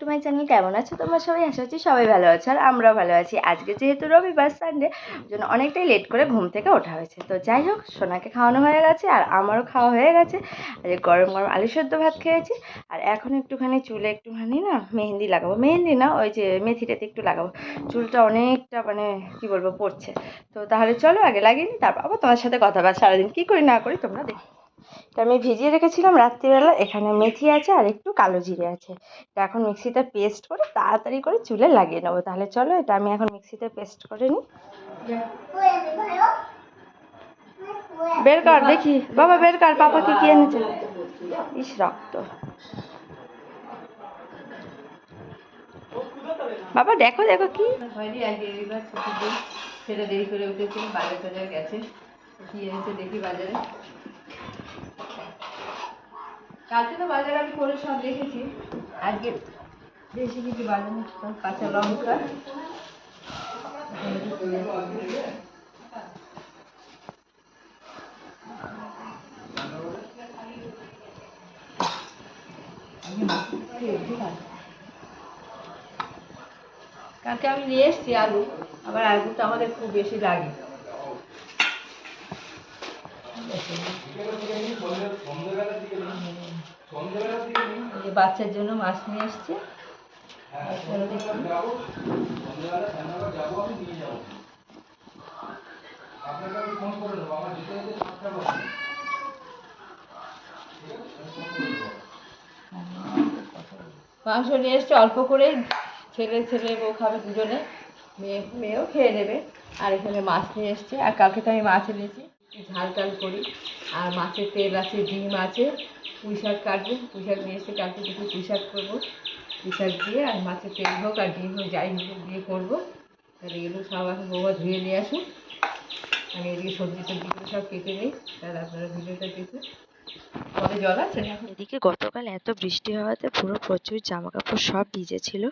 To my channel কেমন আছো? তোমরা সবাই আশা করছি সবাই ভালো আছো আর আমরাও ভালো আছি। আজকে যেহেতু রবিবার সানডে জন্য অনেকটাই লেট করে ঘুম থেকে ওঠা হয়েছে। তো যাই হোক, সোনাকে খাওয়ানো হয়ে গেছে আর আমারও খাওয়া হয়ে গেছে। আর গরম গরম আলু সেদ্ধ ভাত খেয়েছি। আর এখন একটুখানি চুলে একটুখানি না মেহেন্দি লাগাবো। মেহেন্দি না, ওই যে মেথিটাতে একটু লাগাবো। চুলটা অনেকটা মানে কি বলব, পড়ছে। তো তাহলে চলো আগে লাগিয়ে নিই তারপর আবার তোমার সাথে কথা বল সারাদিন কী করি না করি তোমরা দেখো। আমি ভিজিয়ে রেখেছিলাম রাত্রিবেলা, এখানে মেথি আছে আর একটু কালো জিরে আছে। এটা এখন মিক্সিতে পেস্ট করে তাড়াতাড়ি করে চুলে লাগিয়ে নেব। তাহলে চলো, এটা আমি এখন মিক্সিতে পেস্ট করে নিই। বের কর, দেখি। বাবা, বের কর পাপাকে কি এনেছে? ইস, রক্ত। বাবা, দেখো দেখো কি। হয়নি ছেলে দেরি করে উঠেছে বাজার টাজার গেছে। কি এনেছে দেখি বাজারে। কালকে তো বাজার আমি করে সব দেখেছি। আজকে বেশি কিছু বাজার কাঁচা লঙ্কা। কালকে আমি নিয়ে এসেছি আলু, আবার আলু তো আমাদের খুব বেশি লাগে। এই যে বাচ্চার জন্য মাছ নিয়ে এসছে মাংস নিয়ে এসছে অল্প করেই ছেলে ছেলে বউ খাবে দুজনে। মেয়ে মেয়েও খেয়ে নেবে। আর এখানে মাছ নিয়ে এসছে আর কালকে তো আমি মাছ এনেছি। ঝাল টাল করি। আর মাছের তেল আছে ডিম আছে। পুঁই শাক কাটবো পুঁই শাক নিয়ে এসে কালকে দুটো পুঁই শাক করব। পুঁই শাক দিয়ে আর মাছের তেল হোক আর ডিম হোক যাই হোক দিয়ে করব। তাহলে এগুলো সব এখন বৌমা ধুয়ে নিয়ে আসুন আমি এদিকে সবজি টবজিগুলো সব কেটে নিই তাহলে আপনারা ভিডিওটা দেখুন। কলে জল আছে? এখন এদিকে গতকাল এত বৃষ্টি হওয়াতে পুরো প্রচুর জামা কাপড় সব ভিজেছিল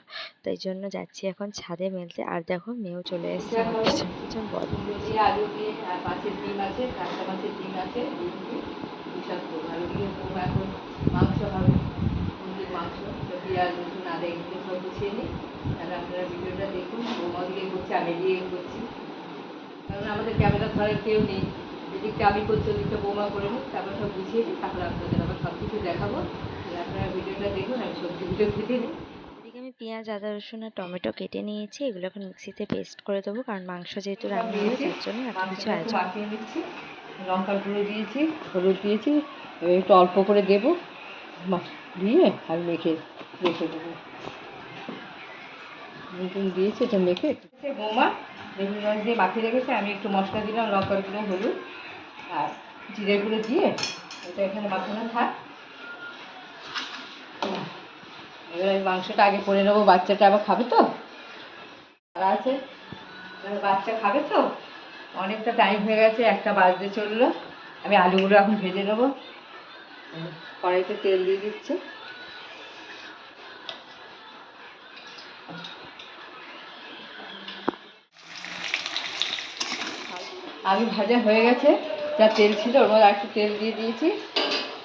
তাই জন্য যাচ্ছি এখন ছাদে মেলতে। আর দেখো মেয়েও চলে এসেছে আমার পিছন পিছন বল। আলু দিয়ে আর মাছের ডিম আছে কাঁচা মাছের ডিম আছে। দিয়ে বিশাল করব। আর ওদিকে এখন মাংস হবে মুরগির মাংস। তো পেঁয়াজ রসুন আদা এগুলো সব গুছিয়ে নিই। তাহলে আপনারা ভিডিওটা দেখুন। বৌমা দিকে করছে আমি দিয়ে করছি কারণ আমাদের ক্যামেরা ধরার কেউ নেই। এদিকটা আমি করছি ওদিকটা বৌমা করে নিই তারপর সব গুছিয়ে নিই। তারপরে আপনাদের আবার সব কিছু দেখাবো। তাহলে আপনারা ভিডিওটা দেখুন আমি সবজিগুলো কেটে নিই। আমি পেঁয়াজ আদা রসুন আর টমেটো কেটে নিয়েছি। এগুলো এখন মিক্সিতে পেস্ট করে দেবো কারণ মাংস যেহেতু রান্না হয়েছে তার জন্য এত কিছু আয়োজন লঙ্কার গুঁড়ো দিয়েছি, হলুদ দিয়েছি, এবার একটু অল্প করে দেবো। দিয়ে আর মেখে রেখে দেবো। নতুন দিয়েছি, এটা মেখে বৌমা বেগুন মাছ দিয়ে মাখিয়ে রেখেছে, আমি একটু মশলা দিলাম, লঙ্কার গুঁড়ো, হলুদ, আর জিরে গুঁড়ো দিয়ে এটা এখানে মাখানো থাক। এবার আমি মাংসটা আগে করে নেব, বাচ্চাটা আবার খাবে তো? আছে? বাচ্চা খাবে তো? অনেকটা টাইম হয়ে গেছে, একটা বাজতে চলল। আমি আলুগুলো এখন ভেজে নেব। কড়াইতে তেল দিয়ে দিচ্ছি। আলু ভাজা হয়ে গেছে, যা তেল ছিল ওর মধ্যে একটু তেল দিয়ে দিয়েছি।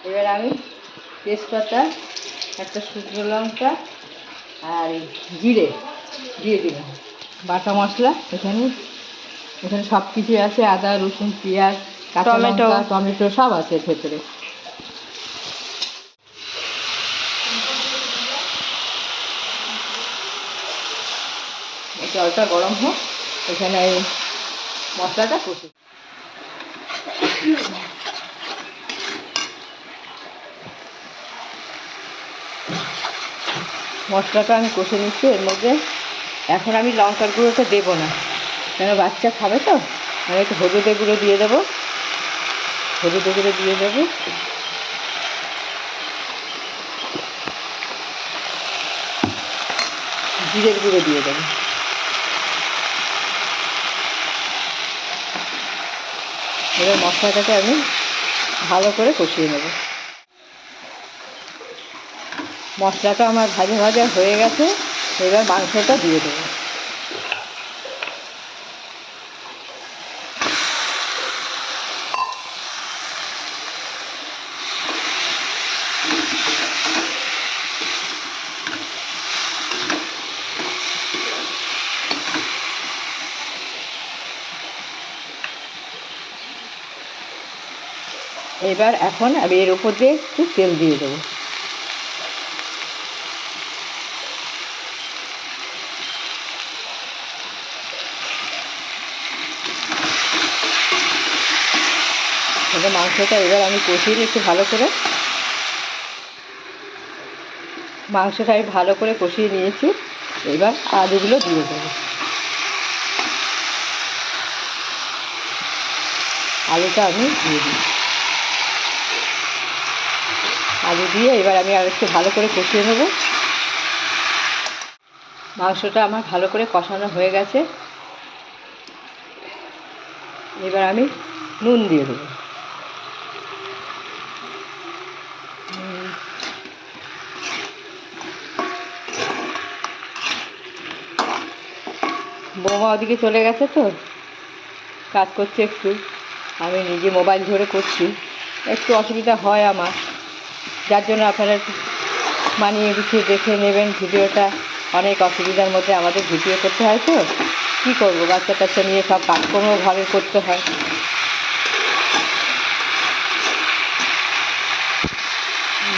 এবার আমি তেজপাতা, একটা শুকনো লঙ্কা আর জিরে দিয়ে দিলাম। বাটা মশলা এখানে এখানে সব কিছুই আছে আদা রসুন পেঁয়াজ টমেটো। টমেটো সব আছে ভেতরে। জলটা গরম হোক এখানে এই মশলাটা কষি। মশলাটা আমি কষে নিচ্ছি এর মধ্যে এখন আমি লঙ্কার গুঁড়োটা দেবো না। কেন বাচ্চা খাবে তো? আমি একটু হলুদের গুঁড়ো দিয়ে দেবো। হলুদের গুঁড়ো দিয়ে দেবো। জিরের গুঁড়ো দিয়ে দেবো। এবার মশলাটাকে আমি ভালো করে কষিয়ে নেব। মশলাটা আমার ভাজা ভাজা হয়ে গেছে। এবার মাংসটা দিয়ে দেবো। এবার এখন আমি এর উপর দিয়ে একটু তেল দিয়ে দেবো। মাংসটা এবার আমি কষিয়ে নিচ্ছি ভালো করে। মাংসটা আমি ভালো করে কষিয়ে নিয়েছি। এবার আলুগুলো দিয়ে দেবো। আলুটা আমি দিয়ে দিই আলু দিয়ে এবার আমি আর একটু ভালো করে কষিয়ে নেব। মাংসটা আমার ভালো করে কষানো হয়ে গেছে। এবার আমি নুন দিয়ে দেবো। বৌমা ওদিকে চলে গেছে তো, কাজ করছে একটু। আমি নিজে মোবাইল ধরে করছি। একটু অসুবিধা হয় আমার। যার জন্য আপনারা মানিয়ে গুছিয়ে দেখে নেবেন ভিডিওটা। অনেক অসুবিধার মধ্যে আমাদের ভিডিও করতে হয় তো। কী করব? বাচ্চা কাচ্চা নিয়ে সব কাজকর্ম ঘরে করতে হয়।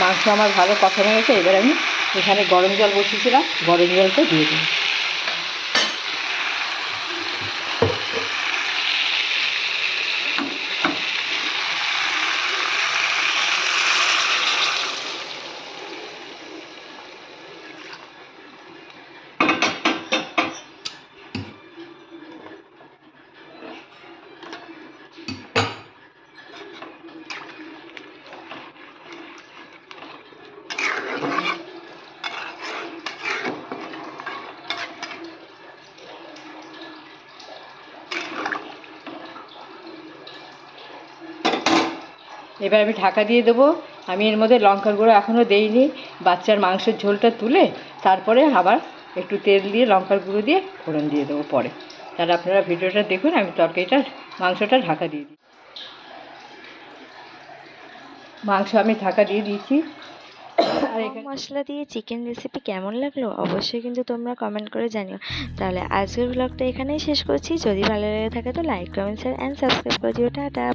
মাংস আমার ভালো কথা হয়েছে, এবার আমি এখানে গরম জল বসিয়েছিলাম, গরম জলটা দিয়ে দিই এবার আমি ঢাকা দিয়ে দেবো। আমি এর মধ্যে লঙ্কার গুঁড়ো এখনও দেইনি। বাচ্চার মাংসের ঝোলটা তুলে তারপরে আবার একটু তেল দিয়ে লঙ্কার গুঁড়ো দিয়ে ফোড়ন দিয়ে দেবো পরে। তাহলে আপনারা ভিডিওটা দেখুন আমি তরকারিটা মাংসটা ঢাকা দিয়ে দিই। মাংস আমি ঢাকা দিয়ে দিয়েছি। মশলা দিয়ে চিকেন রেসিপি কেমন লাগল অবশ্যই কিন্তু তোমরা কমেন্ট করে জানিও। তাহলে আজকের ব্লগটা এখানেই শেষ করছি। যদি ভালো লেগে থাকে তো like comment share and subscribe করে দিও। টাটা।